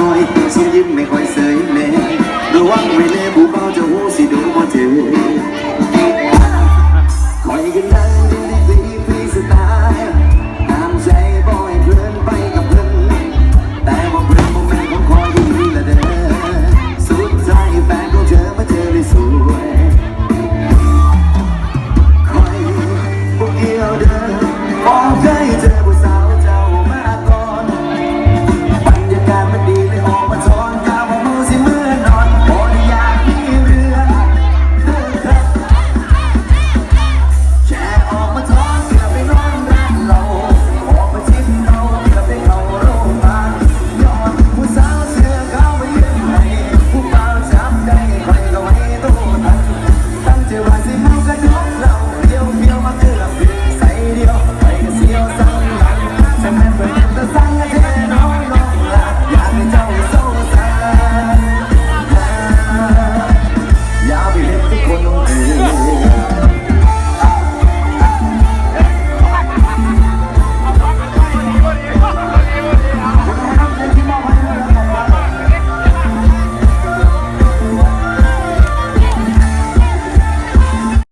น่อยสมยิ้มไม่ค่อยเสยเลยระวังไว้เลยผู้เบาจะหูสิดูบ่เจ Kasi mga